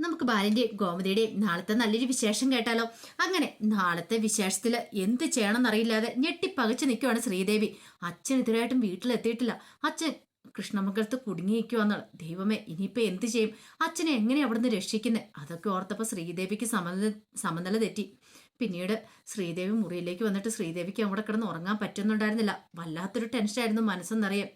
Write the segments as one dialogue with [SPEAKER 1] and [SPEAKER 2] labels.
[SPEAKER 1] നമുക്ക് ബാലിന്റെയും ഗോമതിയുടെയും നാളത്തെ നല്ലൊരു വിശേഷം കേട്ടാലോ? അങ്ങനെ നാളത്തെ വിശേഷത്തിൽ എന്ത് ചെയ്യണമെന്നറിയില്ലാതെ ഞെട്ടിപ്പകച്ച് നിൽക്കുവാണ് ശ്രീദേവി. അച്ഛൻ ഇതുവരായിട്ടും വീട്ടിലെത്തിയിട്ടില്ല. അച്ഛൻ കൃഷ്ണമംഗലത്ത് കുടുങ്ങിയിരിക്കുവാന്നാണ്. ദൈവമേ ഇനിയിപ്പോൾ എന്ത് ചെയ്യും? അച്ഛനെ എങ്ങനെ അവിടുന്ന് രക്ഷിക്കുന്നത് അതൊക്കെ ഓർത്തപ്പോൾ ശ്രീദേവിക്ക് സമനില സമനില തെറ്റി. പിന്നീട് ശ്രീദേവി മുറിയിലേക്ക് വന്നിട്ട് ശ്രീദേവിക്ക് അവിടെ കിടന്ന് ഉറങ്ങാൻ പറ്റുന്നുണ്ടായിരുന്നില്ല. വല്ലാത്തൊരു ടെൻഷനായിരുന്നു മനസ്സെന്നറിയാം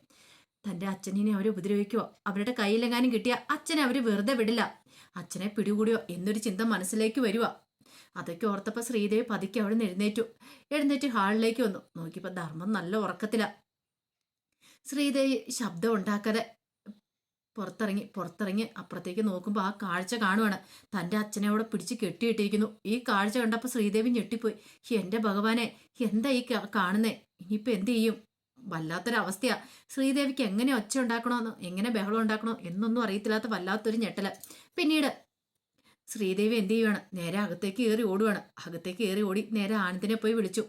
[SPEAKER 1] തന്റെ അച്ഛനെ അവരെ ഉപദ്രവിക്കുവോ? അവരുടെ കയ്യിലെങ്ങാനും കിട്ടിയ അച്ഛനെ അവർ വെറുതെ വിടില്ല. അച്ഛനെ പിടികൂടിയോ എന്നൊരു ചിന്ത മനസ്സിലേക്ക് വരുക അതൊക്കെ ഓർത്തപ്പോൾ ശ്രീദേവി പതുക്കെ അവിടെ നിന്ന് എഴുന്നേറ്റു. എഴുന്നേറ്റ് ഹാളിലേക്ക് വന്നു. നോക്കിയപ്പോൾ ധർമ്മം നല്ല ഉറക്കത്തില. ശ്രീദേവി ശബ്ദം ഉണ്ടാക്കാതെ പുറത്തിറങ്ങി പുറത്തിറങ്ങി അപ്പുറത്തേക്ക് നോക്കുമ്പോൾ ആ കാഴ്ച കാണുവാണ്. തന്റെ അച്ഛനെ അവിടെ പിടിച്ച് കെട്ടിയിട്ടിരിക്കുന്നു. ഈ കാഴ്ച കണ്ടപ്പോൾ ശ്രീദേവി ഞെട്ടിപ്പോയി. എന്റെ ഭഗവാനെ എന്താ ഈ കാണുന്നേ? ഇനിയിപ്പോൾ എന്ത് ചെയ്യും? വല്ലാത്തൊരവസ്ഥയാ. ശ്രീദേവിക്ക് എങ്ങനെ ഒച്ച ഉണ്ടാക്കണമെന്നോ എങ്ങനെ ബഹളം ഉണ്ടാക്കണോ എന്നൊന്നും അറിയത്തില്ലാത്ത വല്ലാത്തൊരു ഞെട്ടൽ. പിന്നീട് ശ്രീദേവി എന്ത് ചെയ്യുവാണ്? നേരെ അകത്തേക്ക് കയറി ഓടുവാണ്. അകത്തേക്ക് കയറി ഓടി നേരെ ആനന്ദിനെ പോയി വിളിച്ചു.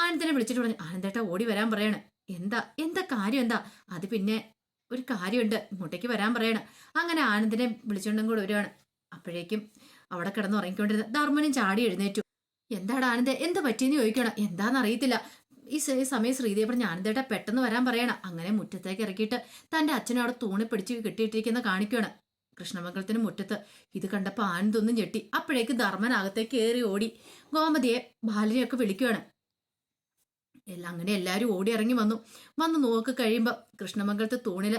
[SPEAKER 1] ആനന്ദിനെ വിളിച്ചിട്ട് പറഞ്ഞു ആനന്ദേട്ട ഓടി വരാൻ പറയാണ്. എന്താ? എന്താ കാര്യം? എന്താ? അത് പിന്നെ ഒരു കാര്യമുണ്ട്. ഇങ്ങോട്ടേക്ക് വരാൻ പറയാണ്. അങ്ങനെ ആനന്ദിനെ വിളിച്ചുകൊണ്ടും കൂടെ വരുവാണ് അപ്പോഴേക്കും അവിടെ കിടന്ന് ഉറങ്ങിക്കൊണ്ടിരുന്ന ധർമ്മനും ചാടി എഴുന്നേറ്റു. എന്താണ് ആനന്ദ എന്താ പറ്റിയെന്ന് ചോദിക്കണം എന്താണെന്ന് അറിയത്തില്ല. ഈ സമയം ശ്രീദേവി പറഞ്ഞ ആനന്ദേട്ട പെട്ടെന്ന് വരാൻ പറയണം. അങ്ങനെ മുറ്റത്തേക്ക് ഇറക്കിയിട്ട് തന്റെ അച്ഛനെ അവിടെ തൂണി പിടിച്ച് കെട്ടിയിട്ടിരിക്കുന്ന കാണിക്കുകയാണ്. കൃഷ്ണമംഗലത്തിന് മുറ്റത്ത്. ഇത് കണ്ടപ്പോൾ ആനന്ദൊന്നും ഞെട്ടി. അപ്പോഴേക്ക് ധർമ്മൻ അകത്തേക്ക് കയറി ഓടി. ഗോമതിയെ ബാലനെയൊക്കെ വിളിക്കുകയാണ് എല്ലാം അങ്ങനെ എല്ലാവരും ഓടി ഇറങ്ങി വന്നു. വന്ന് നോക്കി കഴിയുമ്പോൾ കൃഷ്ണമംഗലത്തെ തൂണിൽ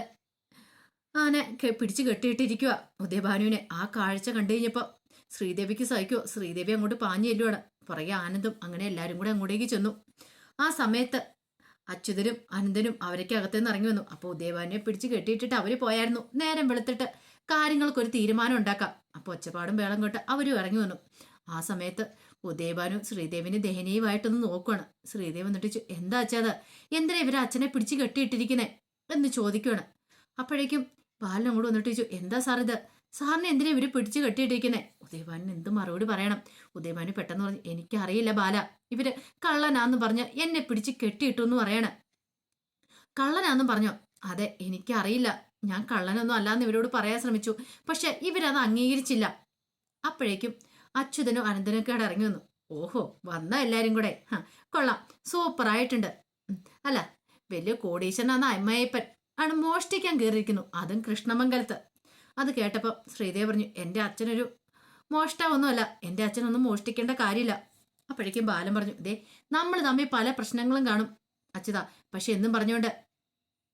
[SPEAKER 1] ആനെ പിടിച്ച് കെട്ടിയിട്ടിരിക്കുക ഉദയഭാനുവിനെ ആ കാഴ്ച കണ്ടു കഴിഞ്ഞപ്പോൾ ശ്രീദേവിക്ക് സഹിക്കുമോ ശ്രീദേവി അങ്ങോട്ട് പാഞ്ഞു ചെല്ലുവാണ്. പുറകെ ആനന്ദും അങ്ങനെ എല്ലാവരും കൂടെ അങ്ങോട്ടേക്ക് ചെന്നു. ആ സമയത്ത് അച്യുതനും അനന്തനും അവരൊക്കെ അകത്തുനിന്ന് ഇറങ്ങി വന്നു. അപ്പോൾ ഉദയഭാനുവിനെ പിടിച്ച് കെട്ടിയിട്ടിട്ട് അവർ പോയായിരുന്നു. നേരം വെളുത്തിട്ട് കാര്യങ്ങൾക്കൊരു തീരുമാനം ഉണ്ടാക്കാം. അപ്പോൾ ഒച്ചപ്പാടും വേളം കേട്ട് അവരും ഇറങ്ങി വന്നു. ആ സമയത്ത് ഉദയഭാനു ശ്രീദേവിനെ ദയനീയമായിട്ടൊന്ന് നോക്കുവാണ്. ശ്രീദേവ് എന്നിട്ട് എന്താ അച്ഛാത് എന്തിനാ ഇവരെ അച്ഛനെ പിടിച്ച് കെട്ടിയിട്ടിരിക്കുന്നേ? എന്ന് ചോദിക്കുവാണ്. അപ്പോഴേക്കും ബാലൻ അങ്ങോട്ട് വന്നിട്ട് ചോദിച്ചു എന്താ സാർ ഇത്? സാറിനെ എന്തിനാ ഇവർ പിടിച്ച് കെട്ടിയിട്ടിരിക്കുന്നേ? ഉദയഭാനൻ എന്ത് മറുപടി പറയണം. ഉദയഭാനു പെട്ടെന്ന് പറഞ്ഞു എനിക്കറിയില്ല ബാല. ഇവർ കള്ളനാന്ന് പറഞ്ഞ് എന്നെ പിടിച്ച് കെട്ടിയിട്ടു എന്ന് പറയണ. കള്ളനാന്ന് പറഞ്ഞോ? അതെ എനിക്കറിയില്ല. ഞാൻ കള്ളനൊന്നും അല്ലാന്ന് ഇവരോട് പറയാൻ ശ്രമിച്ചു. പക്ഷെ ഇവരത് അംഗീകരിച്ചില്ല. അപ്പോഴേക്കും അച്യുതനും അനന്തനൊക്കെ അവിടെ ഇറങ്ങി വന്നു. ഓഹോ വന്ന എല്ലാരും കൂടെ. കൊള്ളാം. സൂപ്പറായിട്ടുണ്ട് അല്ല വലിയ കോടീശ്വരനാന്ന അമ്മയപ്പൻ ആണ് മോഷ്ടിക്കാൻ കയറിയിരിക്കുന്നു. അതും കൃഷ്ണമംഗലത്ത്. അത് കേട്ടപ്പോൾ ശ്രീദേവ് പറഞ്ഞു എന്റെ അച്ഛനൊരു മോഷ്ടാവൊന്നുമല്ല. എന്റെ അച്ഛനൊന്നും മോഷ്ടിക്കേണ്ട കാര്യമില്ല. അപ്പോഴേക്കും ബാലൻ പറഞ്ഞു ദേ നമ്മൾ തമ്മിൽ പല പ്രശ്നങ്ങളും കാണും. അച്യുത പക്ഷെ എന്നും പറഞ്ഞുകൊണ്ട്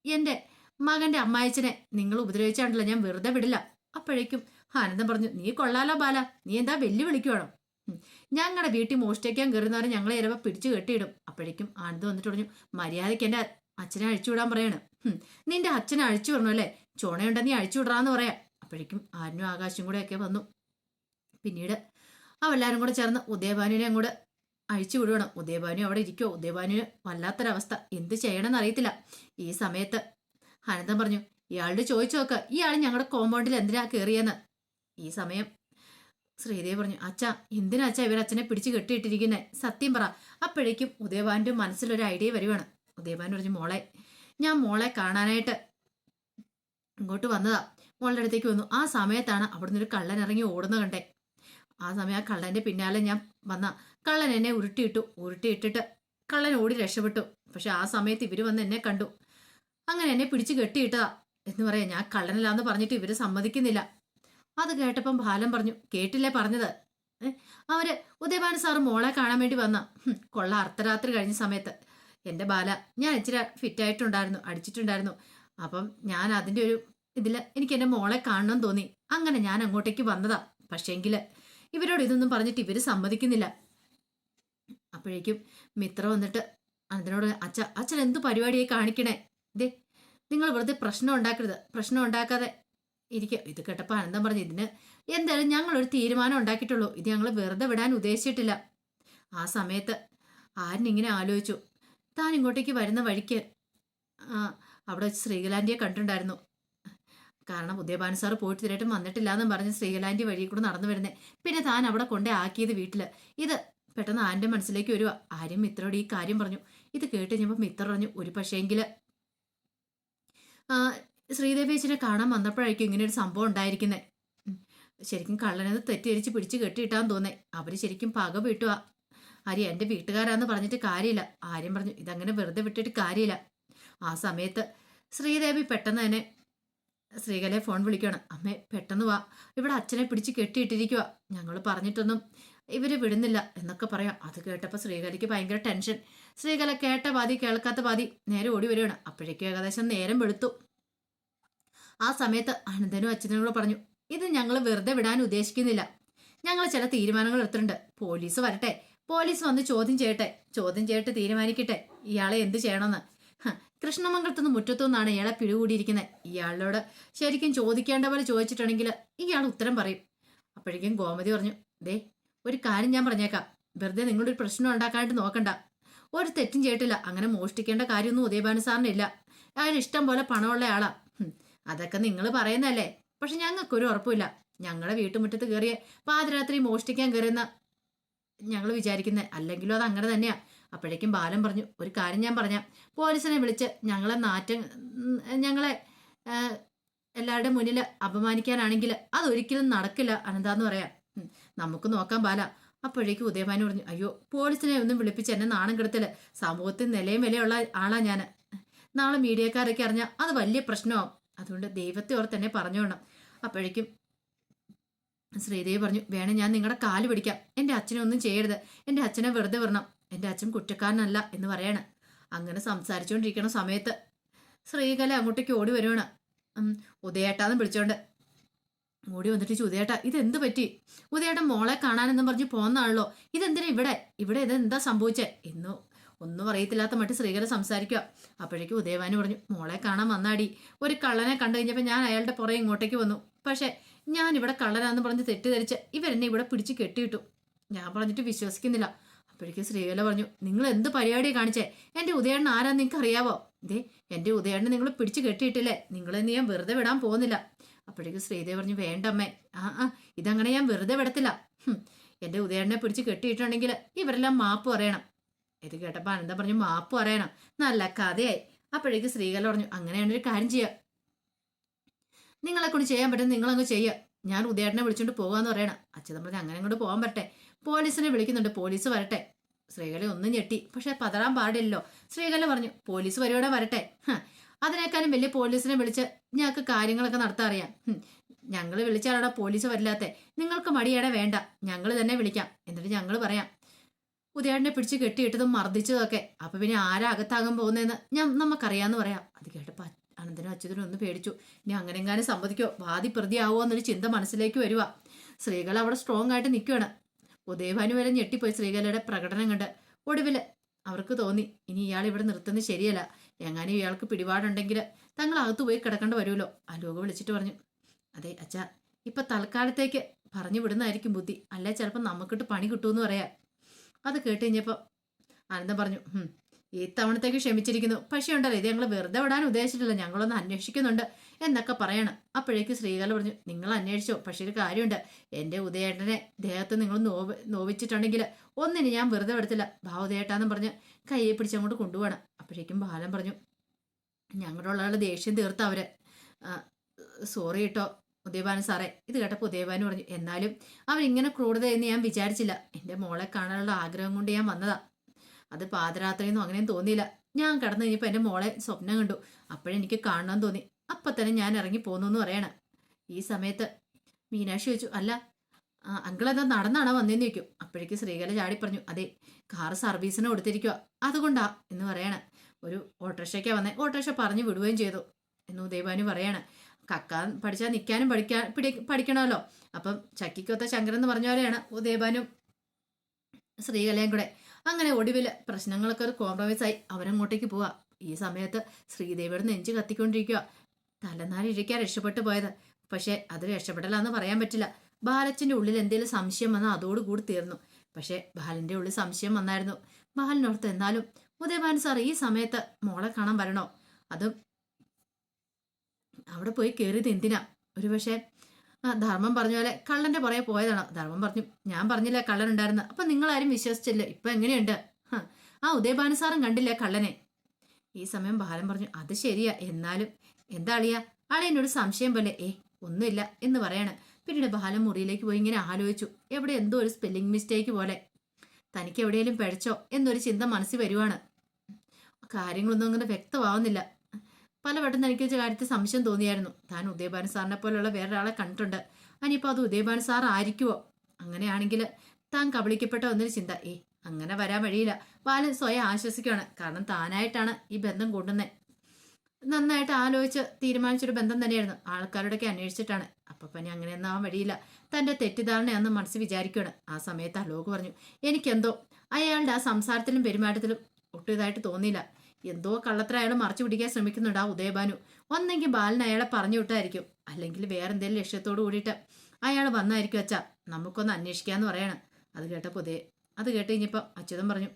[SPEAKER 1] എന്റെ മകന്റെ അമ്മായച്ചനെ നിങ്ങൾ ഉപദ്രവിച്ചാണ്ടല്ലോ ഞാൻ വെറുതെ വിടില്ല. അപ്പോഴേക്കും ആനന്ദം പറഞ്ഞു നീ കൊള്ളാലോ ബാല നീ എന്താ വെല്ലുവിളിക്കുവാണോ. ഞങ്ങളുടെ വീട്ടിൽ മോഷ്ടിക്കാൻ കയറുന്നവരെ ഞങ്ങളെ ഇരവ പിടിച്ചു കെട്ടിയിടും. അപ്പോഴേക്കും ആനന്ദം വന്നിട്ട് പറഞ്ഞു മര്യാദയ്ക്ക് എന്റെ അച്ഛനെ അഴിച്ചുവിടാൻ പറയാണ്. ഉം. നിന്റെ അച്ഛനെ അഴിച്ചു വിടണം അല്ലേ? ചോണയുണ്ട നീ അഴിച്ചു വിടാന്ന് പറയാം. അപ്പോഴേക്കും ആരനും ആകാശം കൂടെയൊക്കെ വന്നു. പിന്നീട് അവരെല്ലാരും കൂടെ ചേർന്ന് ഉദയഭാനുവിനെ അങ്ങോട്ട് അഴിച്ചു വിടുവണം. ഉദയഭാനു അവിടെ ഇരിക്കുമോ ഉദയഭാനുവിന് വല്ലാത്തൊരവസ്ഥ. എന്ത് ചെയ്യണമെന്ന് അറിയത്തില്ല. ഈ സമയത്ത് അനന്തം പറഞ്ഞു ഇയാളോട് ചോദിച്ചു നോക്ക ഇയാൾ ഞങ്ങളുടെ കോമ്പൗണ്ടിൽ എന്തിനാ കയറിയെന്ന് ഈ സമയം ശ്രീദേവി പറഞ്ഞു അച്ഛാ എന്തിനാ അച്ഛാ ഇവർ അച്ഛനെ പിടിച്ച് കെട്ടിയിട്ടിരിക്കുന്നേ? സത്യം പറ. അപ്പോഴേക്കും ഉദയഭാന്റെ മനസ്സിലൊരു ഐഡിയ വരുവാണ്. ഉദയഭാൻ പറഞ്ഞു മോളെ ഞാൻ മോളെ കാണാനായിട്ട് ഇങ്ങോട്ട് വന്നതാ. മോളുടെ അടുത്തേക്ക് വന്നു. ആ സമയത്താണ് അവിടുന്ന് ഒരു കള്ളൻ ഇറങ്ങി ഓടുന്ന കണ്ടേ. ആ സമയം ആ കള്ളന്റെ പിന്നാലെ ഞാൻ വന്ന. കള്ളൻ എന്നെ ഉരുട്ടിയിട്ടു ഉരുട്ടിയിട്ടിട്ട് കള്ളൻ ഓടി രക്ഷപ്പെട്ടു. പക്ഷെ ആ സമയത്ത് ഇവർ വന്ന് എന്നെ കണ്ടു. അങ്ങനെ എന്നെ പിടിച്ച് കെട്ടിയിട്ടതാ എന്ന് പറയാം. ഞാൻ കള്ളനല്ലാന്ന് പറഞ്ഞിട്ട് ഇവർ സമ്മതിക്കുന്നില്ല. അത് കേട്ടപ്പം ബാലൻ പറഞ്ഞു കേട്ടില്ലേ പറഞ്ഞത്? അവർ ഉദയഭാന സാറ് മോളെ കാണാൻ വേണ്ടി വന്ന. കൊള്ള അർദ്ധരാത്രി കഴിഞ്ഞ സമയത്ത്. എന്റെ ബാല ഞാൻ ഇച്ചിരി ഫിറ്റായിട്ടുണ്ടായിരുന്നു അടിച്ചിട്ടുണ്ടായിരുന്നു. അപ്പം ഞാൻ അതിന്റെ ഒരു ഇതിൽ എനിക്ക് എന്റെ മോളെ കാണണം തോന്നി. അങ്ങനെ ഞാൻ അങ്ങോട്ടേക്ക് വന്നതാ. പക്ഷേങ്കിൽ ഇവരോട് ഇതൊന്നും പറഞ്ഞിട്ട് ഇവർ സമ്മതിക്കുന്നില്ല. അപ്പോഴേക്കും മിത്ര വന്നിട്ട് അതിനോട് അച്ഛ അച്ഛൻ എന്ത് പരിപാടിയായി കാണിക്കണേ? ദേ നിങ്ങൾ വെറുതെ പ്രശ്നം ഉണ്ടാക്കരുത്. പ്രശ്നം ഉണ്ടാക്കാതെ ഇരിക്കുക ഇത് കേട്ടപ്പോൾ ആനന്ദം പറഞ്ഞു ഇതിന് എന്തായാലും ഞങ്ങളൊരു തീരുമാനം ഉണ്ടാക്കിയിട്ടുള്ളൂ. ഇത് ഞങ്ങൾ വെറുതെ വിടാൻ ഉദ്ദേശിച്ചിട്ടില്ല. ആ സമയത്ത് ആരൻ ഇങ്ങനെ ആലോചിച്ചു. താൻ ഇങ്ങോട്ടേക്ക് വരുന്ന വഴിക്ക് അവിടെ വെച്ച് ശ്രീകലാൻഡിയെ കണ്ടിട്ടുണ്ടായിരുന്നു. കാരണം ഉദയഭാനു സാറ് പോയിട്ട് തീരായിട്ടും വന്നിട്ടില്ല എന്നും പറഞ്ഞ് ശ്രീകലാൻഡി വഴി കൂടെ നടന്നു വരുന്നേ. പിന്നെ താൻ അവിടെ കൊണ്ടേ ആക്കിയത് വീട്ടിൽ ഇത് പെട്ടെന്ന് ആന്റെ മനസ്സിലേക്ക് വരുക ആര്യം മിത്രോട് ഈ കാര്യം പറഞ്ഞു. ഇത് കേട്ട് കഴിഞ്ഞപ്പോൾ മിത്ര പറഞ്ഞു ഒരു പക്ഷേങ്കിൽ ആ, ശ്രീദേവി ചേച്ചിനെ കാണാൻ വന്നപ്പോഴായിരിക്കും ഇങ്ങനെ ഒരു സംഭവം ഉണ്ടായിരിക്കുന്നത് ശരിക്കും കള്ളനത് തെറ്റിദ്ധരിച്ച് പിടിച്ച് കെട്ടിയിട്ടാന്ന് തോന്നേ. അവർ ശരിക്കും പക വീട്ടുക ആര്യ എന്റെ വീട്ടുകാരാന്ന് പറഞ്ഞിട്ട് കാര്യമില്ല. ആര്യം പറഞ്ഞു ഇതങ്ങനെ വെറുതെ വിട്ടിട്ട് കാര്യമില്ല. ആ സമയത്ത് ശ്രീദേവി പെട്ടെന്ന് തന്നെ ശ്രീകലയെ ഫോൺ വിളിക്കുകയാണ് അമ്മേ പെട്ടെന്ന് വാ. ഇവിടെ അച്ഛനെ പിടിച്ച് കെട്ടിയിട്ടിരിക്കുക ഞങ്ങൾ പറഞ്ഞിട്ടൊന്നും ഇവർ വിടുന്നില്ല എന്നൊക്കെ പറയാം. അത് കേട്ടപ്പോൾ ശ്രീകലയ്ക്ക് ഭയങ്കര ടെൻഷൻ ശ്രീകല കേട്ട പാതി കേൾക്കാത്ത പാതി നേരെ ഓടി വരികയാണ്. അപ്പോഴേക്കും ഏകദേശം നേരം വെളുത്തു. ആ സമയത്ത് അനന്തനും അച്ഛനോട് പറഞ്ഞു ഇത് ഞങ്ങൾ വെറുതെ വിടാൻ ഉദ്ദേശിക്കുന്നില്ല. ഞങ്ങൾ ചില തീരുമാനങ്ങൾ എടുത്തിട്ടുണ്ട്. പോലീസ് വരട്ടെ. പോലീസ് വന്ന് ചോദ്യം ചെയ്യട്ടെ. ചോദ്യം ചെയ്തിട്ട് തീരുമാനിക്കട്ടെ. ഇയാളെ എന്ത് ചെയ്യണമെന്ന്? കൃഷ്ണമംഗലത്ത് കൃഷ്ണമംഗലത്തുനിന്ന് മുറ്റത്തുനിന്നാണ് ഇയാളെ പിടികൂടിയിരിക്കുന്നത്. ഇയാളോട് ശരിക്കും ചോദിക്കേണ്ട പോലെ ചോദിച്ചിട്ടുണ്ടെങ്കിൽ ഇയാൾ ഉത്തരം പറയും. അപ്പോഴേക്കും ഗോമതി പറഞ്ഞു ദേ ഒരു കാര്യം ഞാൻ പറഞ്ഞേക്കാം. വെറുതെ നിങ്ങളുടെ ഒരു പ്രശ്നം ഉണ്ടാക്കാനായിട്ട് നോക്കണ്ട. ഒരു തെറ്റും ചെയ്തിട്ടില്ല. അങ്ങനെ മോഷ്ടിക്കേണ്ട കാര്യമൊന്നും ഉദയഭാനു സാറിനില്ല അയാൾ ഇഷ്ടം പോലെ പണമുള്ള ആളാ. അതൊക്കെ നിങ്ങൾ പറയുന്നല്ലേ പക്ഷെ ഞങ്ങൾക്കൊരു ഉറപ്പില്ല ഞങ്ങളുടെ വീട്ടുമുറ്റത്ത് കയറിയ പാതിരാത്രി മോഷ്ടിക്കാൻ കയറുന്ന ഞങ്ങൾ വിചാരിക്കുന്നത് അല്ലെങ്കിലും അത് അങ്ങനെ തന്നെയാ. അപ്പോഴേക്കും ബാലൻ പറഞ്ഞു ഒരു കാര്യം ഞാൻ പറഞ്ഞ. പോലീസിനെ വിളിച്ച് ഞങ്ങളെ നാറ്റം ഞങ്ങളെ എല്ലാവരുടെ മുന്നിൽ അപമാനിക്കാനാണെങ്കിൽ അതൊരിക്കലും നടക്കില്ല അനന്താന്ന് പറയാം. നമുക്ക് നോക്കാൻ ബാല. അപ്പോഴേക്കും ഉദയഭാനു പറഞ്ഞു അയ്യോ പോലീസിനെ ഒന്നും വിളിപ്പിച്ച് എന്നെ നാണം കെടുത്തില്ല? സമൂഹത്തിൽ നിലയും വിലയുള്ള ആളാ ഞാൻ. നാളെ മീഡിയക്കാരൊക്കെ അറിഞ്ഞാൽ അത് വലിയ പ്രശ്നമാവും അതുകൊണ്ട് ദൈവത്തെ ഓർത്ത് എന്നെ പറഞ്ഞോണം അപ്പോഴേക്കും ശ്രീദേവി പറഞ്ഞു വേണം ഞാൻ നിങ്ങളുടെ കാൽ പിടിക്കാം. എന്റെ അച്ഛനെ ഒന്നും ചെയ്യരുത്. എന്റെ അച്ഛനെ വെറുതെ വിടണം. എന്റെ അച്ഛൻ കുറ്റക്കാരനല്ല എന്ന് പറയണം. അങ്ങനെ സംസാരിച്ചുകൊണ്ടിരിക്കണ സമയത്ത് ശ്രീകല അങ്ങോട്ടേക്ക് ഓടി വരുവാണ്. ഉദയേട്ടാന്ന് വിളിച്ചോണ്ട് ഓടി വന്നിട്ട് ഉദയേട്ട ഇതെന്ത് പറ്റി? ഉദയേട്ടൻ മോളെ കാണാനെന്നും പറഞ്ഞ് പോന്നാണല്ലോ ഇതെന്തിനാ ഇവിടെ? ഇവിടെ എന്താ സംഭവിച്ചേ? എന്നു ഒന്നും അറിയത്തില്ലാത്ത മറ്റ് ശ്രീകല സംസാരിക്കുക അപ്പോഴേക്കും ഉദയവാനി പറഞ്ഞു മോളെ കാണാൻ വന്നാടി. ഒരു കള്ളനെ കണ്ടു കഴിഞ്ഞപ്പോൾ ഞാൻ അയാളുടെ പുറകെ ഇങ്ങോട്ടേക്ക് വന്നു. പക്ഷേ ഞാൻ ഇവിടെ കള്ളനാന്ന് പറഞ്ഞ് തെറ്റിദ്ധരിച്ച് ഇവരെന്നെ ഇവിടെ പിടിച്ച് കെട്ടിയിട്ടു. ഞാൻ പറഞ്ഞിട്ട് വിശ്വസിക്കുന്നില്ല. അപ്പോഴേക്കും ശ്രീകല പറഞ്ഞു നിങ്ങൾ എന്ത് പരിപാടിയാണ് കാണിച്ചേ? എന്റെ ഉദയണ്ണൻ ആരാന്ന് നിങ്ങൾക്ക് അറിയാവോ ഇതേ എന്റെ ഉദയണ്ണൻ നിങ്ങൾ പിടിച്ച് കെട്ടിയിട്ടില്ലേ? നിങ്ങളെന്ന് ഞാൻ വെറുതെ വിടാൻ പോകുന്നില്ല. അപ്പോഴേക്കും ശ്രീദേവി പറഞ്ഞു വേണ്ടമ്മേ ആ ആ ഇതങ്ങനെ ഞാൻ വെറുതെ വിടത്തില്ല. എന്റെ ഉദയണ്ണനെ പിടിച്ച് കെട്ടിയിട്ടുണ്ടെങ്കിൽ ഇവരെല്ലാം മാപ്പ് പറയണം. ഇത് കേട്ടപ്പോൾ അനന്ത പറഞ്ഞു മാപ്പ് പറയണം. നല്ല കഥയായി. അപ്പോഴേക്കും ശ്രീകല പറഞ്ഞു അങ്ങനെയാണ് ഒരു കാര്യം ചെയ്യുക നിങ്ങളെ കൊണ്ട് ചെയ്യാൻ പറ്റും നിങ്ങളങ്ങ് ചെയ്യുക ഞാൻ ഉദയേട്ടനെ വിളിച്ചോണ്ട് പോകാന്ന് പറയണം. അച്ഛൻ പറഞ്ഞു അങ്ങനെ അങ്ങോട്ട് പോകാൻ പറ്റട്ടെ പോലീസിനെ വിളിക്കുന്നുണ്ട് പോലീസ് വരട്ടെ. ശ്രീകല ഒന്നും ഞെട്ടി. പക്ഷെ പതറാൻ പാടില്ലല്ലോ. ശ്രീകല പറഞ്ഞു പോലീസ് വരുവാടെ വരട്ടെ. അതിനേക്കാളും വലിയ പോലീസിനെ വിളിച്ച് ഞങ്ങൾക്ക് കാര്യങ്ങളൊക്കെ നടത്താൻ അറിയാം. ഞങ്ങൾ വിളിച്ചാലാണോ പോലീസ് വരില്ലാത്തെ. നിങ്ങൾക്ക് മടിയേടെ വേണ്ട. ഞങ്ങൾ തന്നെ വിളിക്കാം. എന്നിട്ട് ഞങ്ങൾ പറയാം. പുതിയാടിനെ പിടിച്ച് കെട്ടിയിട്ടതും മർദ്ദിച്ചതൊക്കെ. അപ്പൊ പിന്നെ ആരാ അകത്താകും പോകുന്നതെന്ന് ഞാൻ നമുക്കറിയാന്ന് പറയാം. അത് കേട്ടപ്പോ അനന്തനും അച്യുതനും ഒന്ന് പേടിച്ചു. ഇനി അങ്ങനെങ്ങാനും സമ്മതിക്കോ? വാദി പ്രതിയാവോ എന്നൊരു ചിന്ത മനസ്സിലേക്ക് വരുക സ്ത്രീകൾ അവിടെ സ്ട്രോങ് ആയിട്ട് നിൽക്കുകയാണ് ഉദയഭാനു വരെ ഞെട്ടിപ്പോയി സ്ത്രീകളുടെ പ്രകടനം കണ്ട്. ഒടുവിൽ അവർക്ക് തോന്നി ഇനി ഇയാൾ ഇവിടെ നിർത്തുന്നത് ശരിയല്ല. എങ്ങാനും ഇയാൾക്ക് പിടിപാടുണ്ടെങ്കിൽ തങ്ങൾ അകത്ത് പോയി കിടക്കേണ്ടി വരുമല്ലോ. അലോക വിളിച്ചിട്ട് പറഞ്ഞു അതെ അച്ഛാ ഇപ്പൊ തൽക്കാലത്തേക്ക് പറഞ്ഞു വിടുന്നതായിരിക്കും ബുദ്ധി. അല്ലെ ചിലപ്പോൾ നമുക്കിട്ട് പണി കിട്ടുമെന്ന് പറയാ അത് കേട്ട് കഴിഞ്ഞപ്പോൾ ആനന്ദം പറഞ്ഞു "ഹും, ഈ തവണത്തേക്ക് ക്ഷമിച്ചിരിക്കുന്നു. പക്ഷേ ഉണ്ടല്ലോ ഇത് ഞങ്ങൾ വെറുതെ വിടാൻ ഉദ്ദേശിച്ചിട്ടില്ല. ഞങ്ങളൊന്ന് അന്വേഷിക്കുന്നുണ്ട് എന്നൊക്കെ പറയണം. അപ്പോഴേക്ക് ശ്രീകാല പറഞ്ഞു നിങ്ങൾ അന്വേഷിച്ചോ പക്ഷേ ഒരു കാര്യമുണ്ട്. എന്റെ ഉദയേട്ടനെ ദേഹത്ത് നിങ്ങൾ നോവ് നോവിച്ചിട്ടുണ്ടെങ്കിൽ ഒന്നിന് ഞാൻ വെറുതെ വിടത്തില്ല. ഭാ ഉദയേട്ടാന്നും പറഞ്ഞ് കയ്യെ പിടിച്ചങ്ങോട്ട് കൊണ്ടുപോകണം. അപ്പോഴേക്കും ബാലൻ പറഞ്ഞു ഞങ്ങളുടെ ദേഷ്യം തീർത്ത അവർ. സോറി കേട്ടോ ഉദയഭാനു സാറേ. ഇത് കേട്ടപ്പോൾ ഉദയഭാനു പറഞ്ഞു എന്നാലും അവരിങ്ങനെ ക്രൂരത എന്ന് ഞാൻ വിചാരിച്ചില്ല. എന്റെ മോളെ കാണാനുള്ള ആഗ്രഹം കൊണ്ട് ഞാൻ വന്നതാ. അത് പാതിരാത്രിയെന്നും അങ്ങനെയും തോന്നിയില്ല. ഞാൻ കടന്നു കഴിഞ്ഞപ്പോൾ എന്റെ മോളെ സ്വപ്നം കണ്ടു. അപ്പോഴെനിക്ക് കാണണം തോന്നി. അപ്പം തന്നെ ഞാൻ ഇറങ്ങി പോന്നു എന്ന് പറയണം. ഈ സമയത്ത് മീനാക്ഷി ചോദിച്ചു അല്ല അങ്കിൾ എന്താ നടന്നാണോ വന്നേന്ന് ചോദിക്കും. അപ്പോഴേക്ക് ശ്രീകല ചാടി പറഞ്ഞു അതെ കാർ സർവീസിന് കൊടുത്തിരിക്കുക അതുകൊണ്ടാ എന്ന് പറയണ. ഒരു ഓട്ടോറിക്ഷയ്ക്കാ വന്നേ. ഓട്ടോറിക്ഷ പറഞ്ഞു വിടുകയും ചെയ്തു. എന്ന് ഉദയഭാനു പറയാണ്. കക്കാൻ പഠിച്ചാൽ നിൽക്കാനും പഠിക്കാൻ പിടി പഠിക്കണമല്ലോ. അപ്പം ചക്കിക്കൊത്ത ശങ്കരൻ എന്ന് പറഞ്ഞ പോലെയാണ് ഉദയഭാനും ശ്രീകലയും കൂടെ. അങ്ങനെ ഒടുവിൽ പ്രശ്നങ്ങളൊക്കെ ഒരു കോംപ്രമൈസ് ആയി. അവരങ്ങോട്ടേക്ക് പോവാ. ഈ സമയത്ത് ശ്രീദേവിയുടെ നെഞ്ചു കത്തിക്കൊണ്ടിരിക്കുക തലനാരിഴയ്ക്കാ രക്ഷപ്പെട്ടു പോയത്. പക്ഷേ അത് രക്ഷപ്പെടലാന്ന് പറയാൻ പറ്റില്ല. ബാലച്ചന്റെ ഉള്ളിൽ എന്തെങ്കിലും സംശയം വന്നാൽ അതോടുകൂടി തീർന്നു. പക്ഷേ ബാലന്റെ ഉള്ളിൽ സംശയം വന്നായിരുന്നു. ബാലിനോർത്ത് എന്നാലും ഉദയഭാൻ സാർ ഈ സമയത്ത് മോളെ കാണാൻ വരണോ? അതും അവിടെ പോയി കയറിയത് എന്തിനാ? ഒരു പക്ഷേ ആ ധർമ്മം പറഞ്ഞ പോലെ കള്ളന്റെ പുറകെ പോയതാണ്. ധർമ്മം പറഞ്ഞു ഞാൻ പറഞ്ഞില്ല കള്ളൻ ഉണ്ടായിരുന്നു. അപ്പൊ നിങ്ങളാരും വിശ്വസിച്ചില്ല. ഇപ്പൊ എങ്ങനെയുണ്ട്? ആ ഉദയഭാനു സാറും കണ്ടില്ലേ കള്ളനെ. ഈ സമയം ബാലൻ പറഞ്ഞു അത് ശരിയാ. എന്നാലും എന്താ അളിയ? അളിയനോട് സംശയം പോലെ ഏ ഒന്നുമില്ല എന്ന് പറയാണ്. പിന്നീട് ബാലൻ മുറിയിലേക്ക് പോയി ഇങ്ങനെ ആലോചിച്ചു എവിടെ എന്തോ ഒരു സ്പെല്ലിംഗ് മിസ്റ്റേക്ക് പോലെ. തനിക്ക് എവിടെയെങ്കിലും പിഴച്ചോ എന്നൊരു ചിന്ത മനസ്സിൽ വരുവാണ്. കാര്യങ്ങളൊന്നും അങ്ങനെ വ്യക്തമാവുന്നില്ല. പലവട്ടം തനിക്ക് കാര്യത്തിൽ സംശയം തോന്നിയായിരുന്നു. താൻ ഉദയഭാനു സാറിനെ പോലെയുള്ള വേറൊരാളെ കണ്ടിട്ടുണ്ട്. അനിയിപ്പോൾ അത് ഉദയഭാനു സാർ ആയിരിക്കുമോ അങ്ങനെയാണെങ്കിൽ താൻ കബളിക്കപ്പെട്ട ഒന്നൊരു ചിന്ത ഏ അങ്ങനെ വരാൻ വഴിയില്ല. ബാലൻ സ്വയം ആശ്വസിക്കുകയാണ്. കാരണം താനായിട്ടാണ് ഈ ബന്ധം കൂട്ടുന്നത് നന്നായിട്ട് ആലോചിച്ച് തീരുമാനിച്ചൊരു ബന്ധം തന്നെയായിരുന്നു. ആൾക്കാരോടൊക്കെ അന്വേഷിച്ചിട്ടാണ്. അപ്പൊ പനി അങ്ങനെയൊന്നും ആവാൻ വഴിയില്ല. തന്റെ തെറ്റിദ്ധാരണയാണെന്ന് മനസ്സിൽ വിചാരിക്കുകയാണ്. ആ സമയത്ത് അലോക് പറഞ്ഞു എനിക്കെന്തോ? അയാളുടെ ആ സംസാരത്തിലും പെരുമാറ്റത്തിലും ഒട്ടും ഇതായിട്ട് തോന്നിയില്ല. എന്തോ കള്ളത്ര അയാൾ മറച്ചു പിടിക്കാൻ ശ്രമിക്കുന്നുണ്ട് ആ ഉദയഭാനു. ഒന്നെങ്കിൽ ബാലൻ അയാളെ പറഞ്ഞു വിട്ടായിരിക്കും. അല്ലെങ്കിൽ വേറെ എന്തെങ്കിലും ലക്ഷ്യത്തോട് കൂടിയിട്ട് അയാൾ വന്നായിരിക്കും അച്ഛാ. നമുക്കൊന്ന് അന്വേഷിക്കാന്ന് പറയണം. അത് കേട്ടപ്പോൾ ഉദയ അത് കേട്ട് കഴിഞ്ഞപ്പോൾ പറഞ്ഞു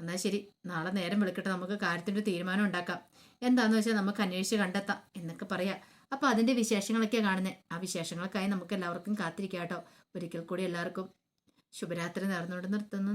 [SPEAKER 1] എന്നാൽ ശരി നാളെ നേരം വിളിക്കട്ടെ നമുക്ക് കാര്യത്തിന്റെ തീരുമാനം ഉണ്ടാക്കാം. എന്താന്ന് വെച്ചാൽ നമുക്ക് അന്വേഷിച്ച് കണ്ടെത്താം എന്നൊക്കെ പറയാം. അപ്പോൾ അതിന്റെ വിശേഷങ്ങളൊക്കെ കാണുന്നത് ആ വിശേഷങ്ങൾക്കായി നമുക്ക് എല്ലാവർക്കും കാത്തിരിക്കാം കേട്ടോ. ഒരിക്കൽ കൂടി എല്ലാവർക്കും ശുഭരാത്രി നേർന്നുകൊണ്ട് നിർത്തുന്നു.